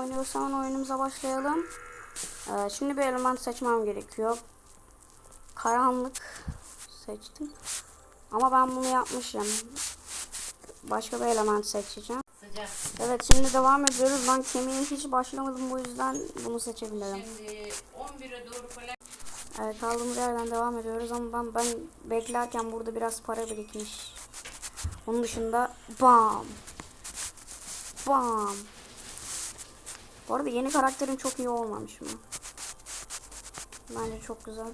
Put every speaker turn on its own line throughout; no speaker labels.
oynuyorsan oyunumuza başlayalım. Ee, şimdi bir element seçmem gerekiyor. Karanlık seçtim. Ama ben bunu yapmışım. Başka bir element seçeceğim.
Sıcak.
Evet şimdi devam ediyoruz. Ben kemiğe hiç başlamadım bu yüzden bunu seçebilirim.
Şimdi 11'e doğru falan
Evet kaldığımız yerden devam ediyoruz ama ben ben beklerken burada biraz para birikmiş. Onun dışında bam bam. Bu arada yeni karakterim çok iyi olmamış mı? Bence çok güzel.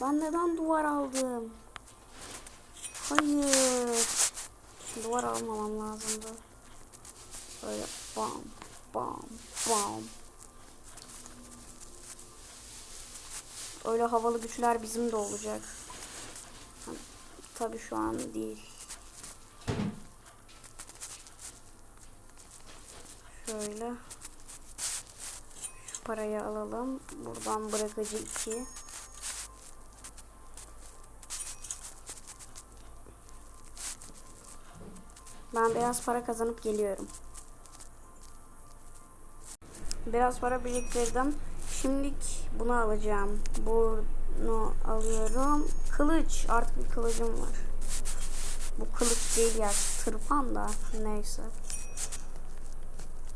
Ben neden duvar aldım? Hayır. Duvar almamam lazımdı. Böyle bam bam bam. Öyle havalı güçler bizim de olacak. Tabi şu an değil. Şöyle. Şu parayı alalım. Buradan bırakıcı 2. Ben biraz para kazanıp geliyorum. Biraz para biriktirdim. Şimdilik bunu alacağım. Bunu alıyorum. Kılıç. Artık bir kılıcım var. Bu kılıç değil ya. Tırpan da. Neyse.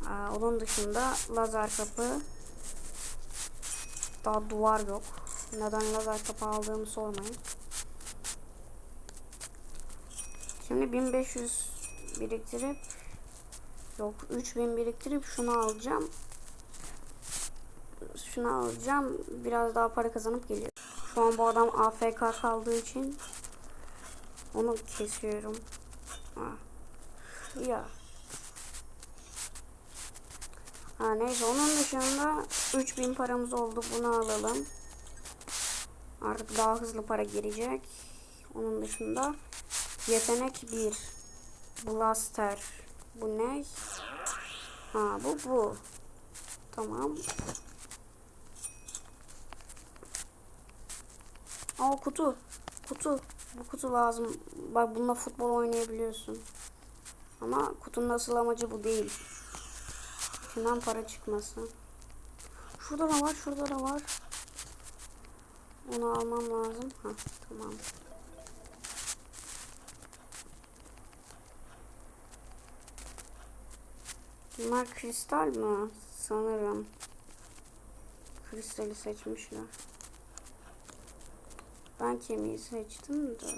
Aa, onun dışında lazer kapı. Daha duvar yok. Neden lazer kapı aldığımı sormayın. Şimdi 1500 biriktirip yok 3000 biriktirip şunu alacağım şunu alacağım. Biraz daha para kazanıp geliyorum. Şu an bu adam AFK kaldığı için onu kesiyorum. Ha. Ya. Ha neyse onun dışında 3000 paramız oldu. Bunu alalım. Artık daha hızlı para girecek. Onun dışında yetenek 1. Blaster. Bu ne? Ha bu bu. Tamam. Aa kutu. Kutu. Bu kutu lazım. Bak bununla futbol oynayabiliyorsun. Ama kutunun asıl amacı bu değil. İçinden para çıkması. Şurada da var, şurada da var. Onu almam lazım. Ha, tamam. Bunlar kristal mi? Sanırım. Kristali seçmişler. Ben kemiği seçtim de.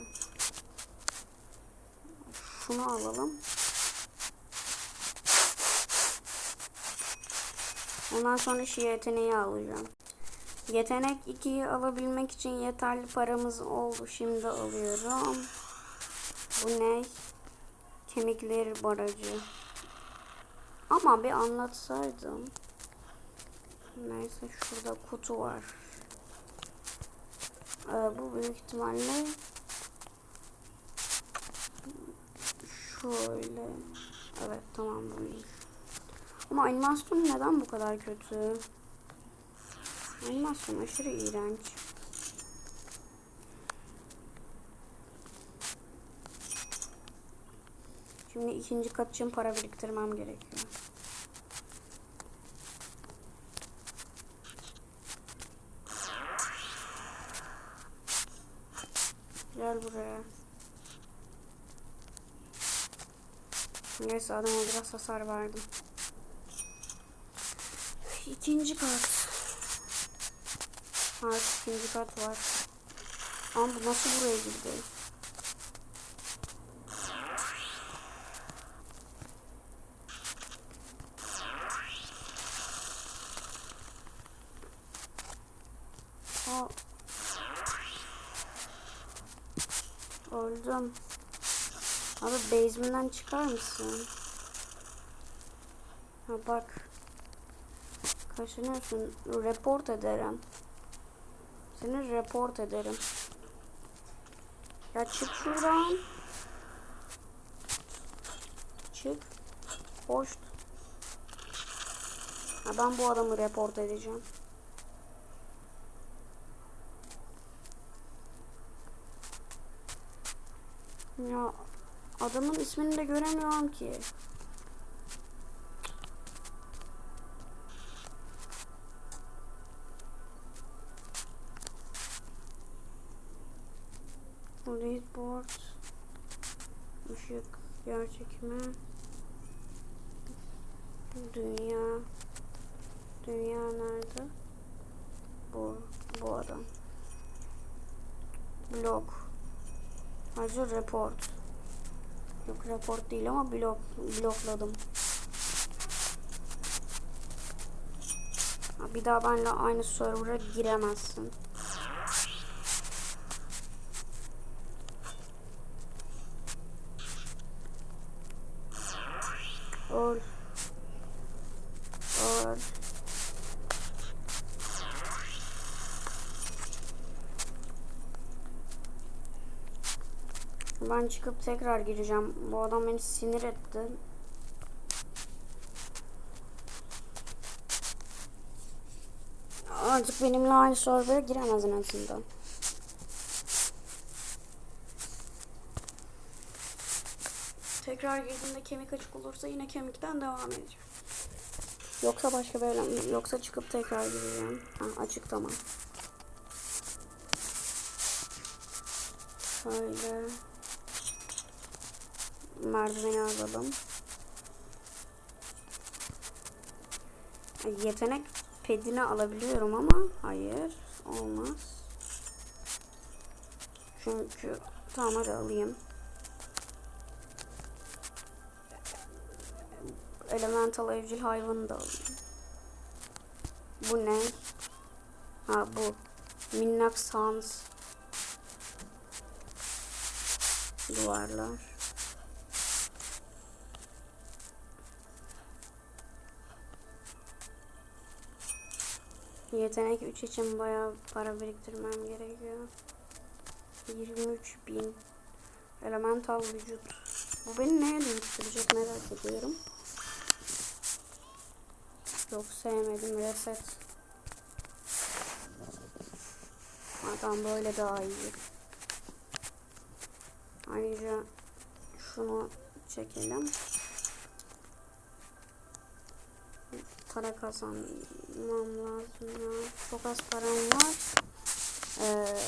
Şunu alalım. Ondan sonra şu yeteneği alacağım. Yetenek 2'yi alabilmek için yeterli paramız oldu. Şimdi alıyorum. Bu ne? Kemikleri barajı. Ama bir anlatsaydım. Neyse şurada kutu var. Ee, bu büyük ihtimalle şöyle. Evet tamam buymuş. Ama animasyon neden bu kadar kötü? Animasyon aşırı iğrenç. Şimdi ikinci kat için para biriktirmem gerekiyor. Gel buraya. Neyse adama biraz hasar verdim. İkinci kat. Artık ikinci kat var. Ama bu nasıl buraya girdi? Aa. Öldüm. Abi basement'den çıkar mısın? Ha bak. Kaşınıyorsun. Report ederim. Seni report ederim. Ya çık şuradan. Çık. Hoş. Ha ben bu adamı report edeceğim. Ya adamın ismini de göremiyorum ki. Sport. Işık. Yer çekimi. Dünya. Dünya nerede? Bu. Bu adam. Blok. Ayrıca report. Yok report değil ama blok. Blokladım. Bir daha benimle aynı server'a giremezsin. Ben çıkıp tekrar gireceğim. Bu adam beni sinir etti. Artık benimle aynı server'a giremez en azından. Tekrar girdiğimde kemik açık olursa yine kemikten devam edeceğim. Yoksa başka bir yoksa çıkıp tekrar gireceğim. Ha, açık tamam. Şöyle merdiveni alalım. Yetenek pedini alabiliyorum ama hayır olmaz. Çünkü tamam hadi alayım. Elemental evcil hayvanı da alayım. Bu ne? Ha bu. Minnak sans. Duvarlar. Yetenek 3 için bayağı para biriktirmem gerekiyor. 23 bin. Elemental vücut. Bu beni neye dönüştürecek merak ediyorum. Yok sevmedim reset. Adam böyle daha iyi. Ayrıca şunu çekelim. Para kazanmam lazım ya. Çok az param var. Ee,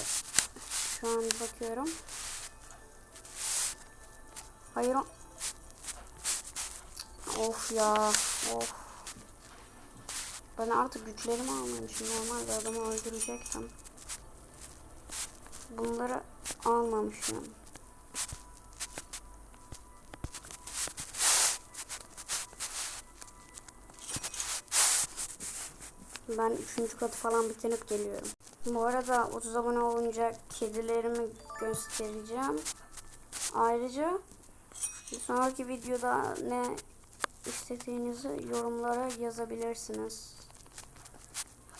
şu an bakıyorum. Hayır. Of ya. Of. Ben artık güçlerimi almamışım. Normalde adamı öldürecektim. Bunları almamışım. Ben üçüncü katı falan bitirip geliyorum. Bu arada 30 abone olunca kedilerimi göstereceğim. Ayrıca bir sonraki videoda ne istediğinizi yorumlara yazabilirsiniz.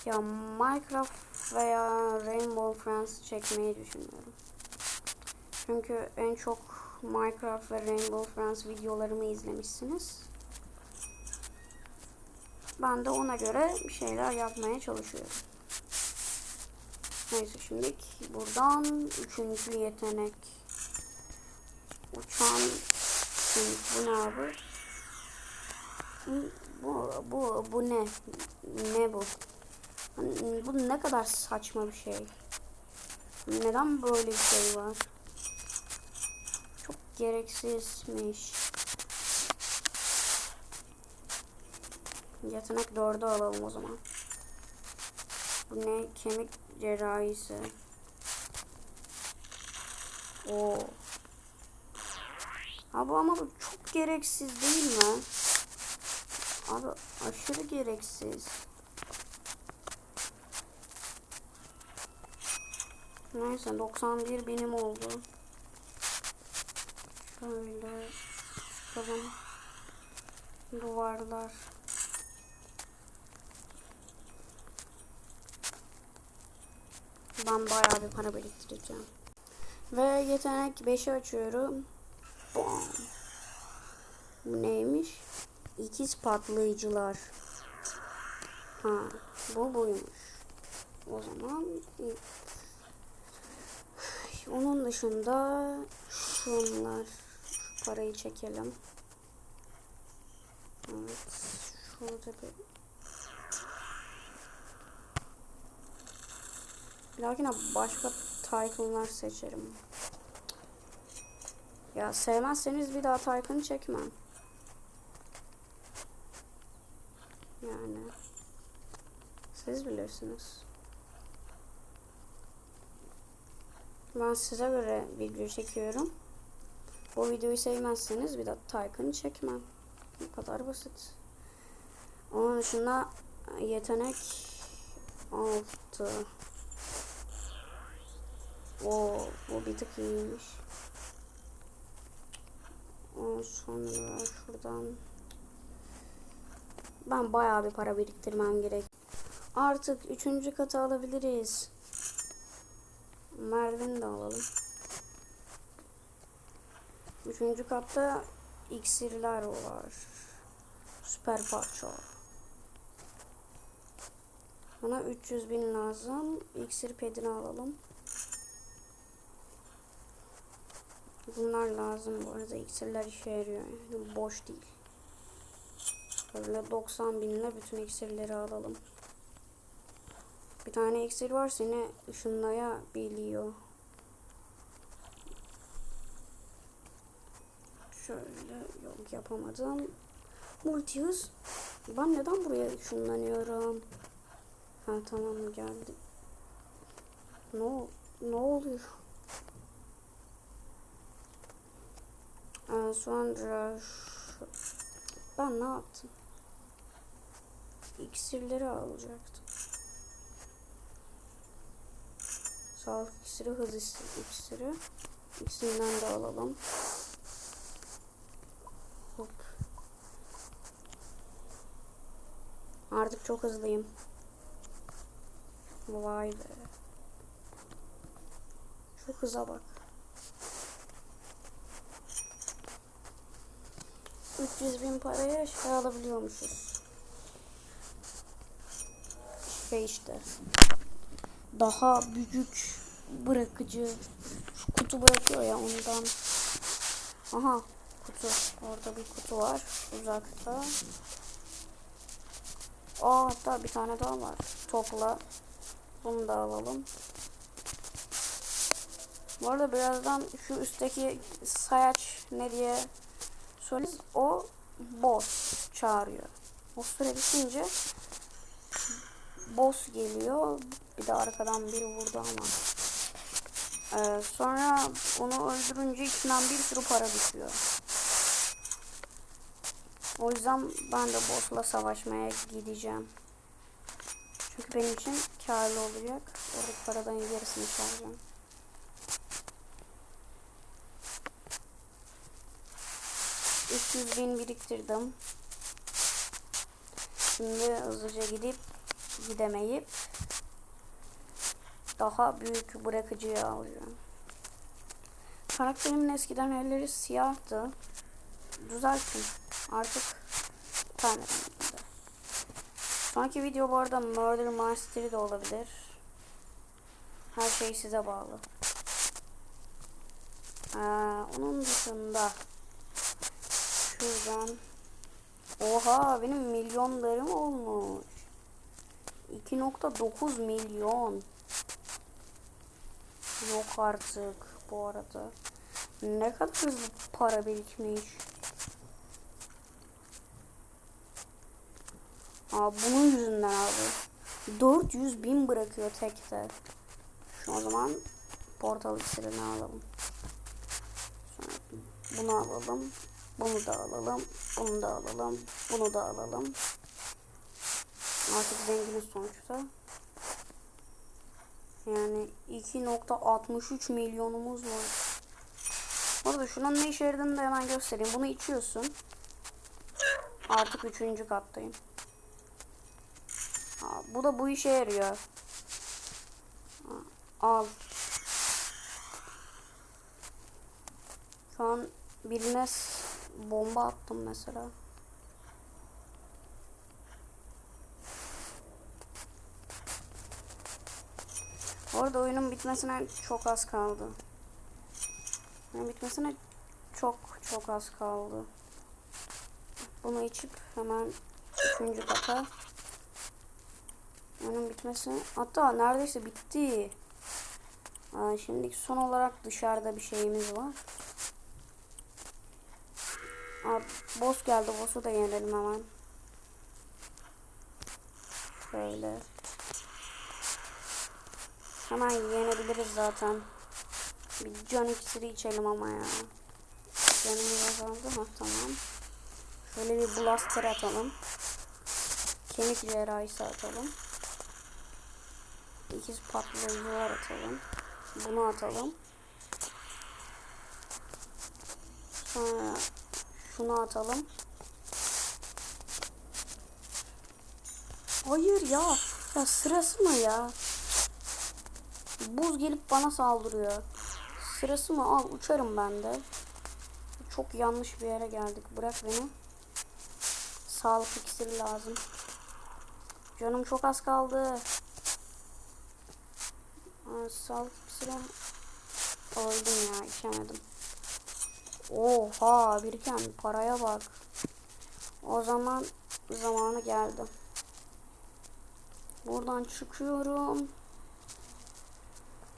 Ya Minecraft veya Rainbow Friends çekmeyi düşünüyorum. Çünkü en çok Minecraft ve Rainbow Friends videolarımı izlemişsiniz. Ben de ona göre bir şeyler yapmaya çalışıyorum. Neyse şimdi buradan üçüncü yetenek. Uçan şimdi bu ne abi? Bu, bu, bu ne? Ne bu? Bu ne kadar saçma bir şey. Neden böyle bir şey var? Çok gereksizmiş. Yetenek 4'ü alalım o zaman. Bu ne? Kemik cerrahisi. Oo. Abi ama bu çok gereksiz değil mi? Abi aşırı gereksiz. Neyse 91 benim oldu. Şöyle bakalım. Duvarlar. Ben bayağı bir para biriktireceğim. Ve yetenek 5'i açıyorum. Bam. Bu neymiş? İkiz patlayıcılar. Ha, bu buymuş. O zaman onun dışında şunlar. Şu parayı çekelim. Evet. Şurada bir Dahakine başka title'lar seçerim. Ya sevmezseniz bir daha Taycan'ı çekmem. Yani siz bilirsiniz. Ben size göre video çekiyorum. Bu videoyu sevmezseniz bir daha Taycan'ı çekmem. Bu kadar basit. Onun dışında yetenek 6. O bu bir tık iyiymiş. Ondan sonra şuradan ben bayağı bir para biriktirmem gerek. Artık üçüncü katı alabiliriz. Merdiveni de alalım. Üçüncü katta iksirler var. Süper parça. Bana 300 bin lazım. İksir pedini alalım. Bunlar lazım bu arada. İksirler işe yarıyor. Yani boş değil. Böyle 90 binle bütün iksirleri alalım. Bir tane iksir var seni ışınlayabiliyor. Şöyle yok yapamadım. Multi hız. Ben neden buraya ışınlanıyorum? Ha tamam geldi. Ne ol- ne oluyor? Sonra şu- ben ne yaptım? İksirleri alacaktım. Sağlık iksiri, hız iksiri. İkisinden de alalım. Hop. Artık çok hızlıyım. Vay be. Şu hıza bak. 300 bin paraya şey alabiliyormuşuz. Şey işte. Daha büyük bırakıcı. Şu kutu bırakıyor ya ondan. Aha kutu. Orada bir kutu var. Uzakta. Aa hatta bir tane daha var. Topla. Bunu da alalım. Bu arada birazdan şu üstteki sayaç ne diye söyleriz. O boss çağırıyor. O süre bitince boss geliyor. Bir de arkadan biri vurdu ama. Ee, sonra onu öldürünce içinden bir sürü para düşüyor. O yüzden ben de boss'la savaşmaya gideceğim. Çünkü benim için karlı olacak. Oradaki paradan yarısını çalacağım. ...300 bin biriktirdim. Şimdi hızlıca gidip gidemeyip daha büyük bırakıcıya alacağım. Karakterimin eskiden elleri siyahtı. Düzelttim. Artık renginde. Sonraki video bu arada Murder Mystery de olabilir. Her şey size bağlı. Ee, onun dışında şuradan Oha benim milyonlarım olmuş. 2.9 milyon. Yok artık bu arada. Ne kadar hızlı para birikmiş. Aa bunun yüzünden abi. 400 bin bırakıyor tekte. Şu o zaman portal iksirini alalım. Sonra bunu alalım. Bunu da alalım. Bunu da alalım. Bunu da alalım. Artık zenginiz sonuçta. Yani 2.63 milyonumuz var. Bu arada şunun ne işe yaradığını da hemen göstereyim. Bunu içiyorsun. Artık üçüncü kattayım. Ha, bu da bu işe yarıyor. Al. Şu an s- bomba attım mesela. Orada oyunun bitmesine çok az kaldı. Oyunun bitmesine çok çok az kaldı. Bunu içip hemen üçüncü kata oyunun bitmesi hatta neredeyse bitti. Aa, şimdi son olarak dışarıda bir şeyimiz var. Aa, boss geldi. Boss'u da yenelim hemen. Şöyle. Hemen yenebiliriz zaten. Bir can iksiri içelim ama ya. Canımız azaldı. Ha tamam. Şöyle bir blaster atalım. Kemik cerrahisi atalım. İkiz patlayıcılar atalım. Bunu atalım. Sonra şunu atalım. Hayır ya. Ya sırası mı ya? Buz gelip bana saldırıyor. Sırası mı? Al uçarım ben de. Çok yanlış bir yere geldik. Bırak beni. Sağlık iksiri lazım. Canım çok az kaldı. Sağlık iksiri. Öldüm ya içemedim. Oha biriken paraya bak. O zaman zamanı geldi. Buradan çıkıyorum.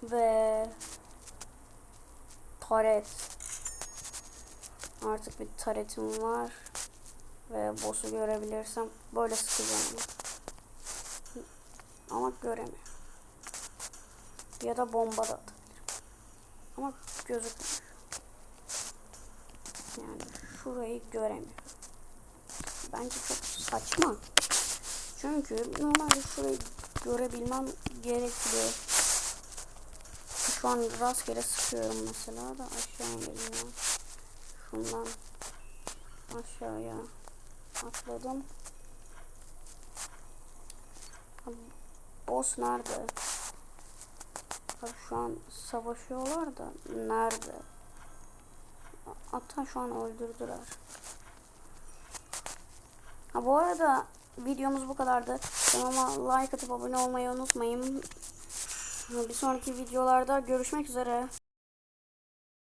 Ve taret. Artık bir taretim var. Ve boss'u görebilirsem böyle sıkacağım. Ama göremiyorum. Ya da bomba da atabilirim. Ama gözükmüyor. Yani şurayı göremiyorum. Bence çok saçma. Çünkü normalde şurayı görebilmem gerekiyor. Şu an rastgele sıkıyorum mesela da aşağı ineceğim. Şundan aşağıya atladım. Abi, boss nerede? Şu an savaşıyorlar da nerede? Hatta şu an öldürdüler. Ha bu arada videomuz bu kadardı. Kanalıma like atıp abone olmayı unutmayın. Bir sonraki videolarda görüşmek üzere.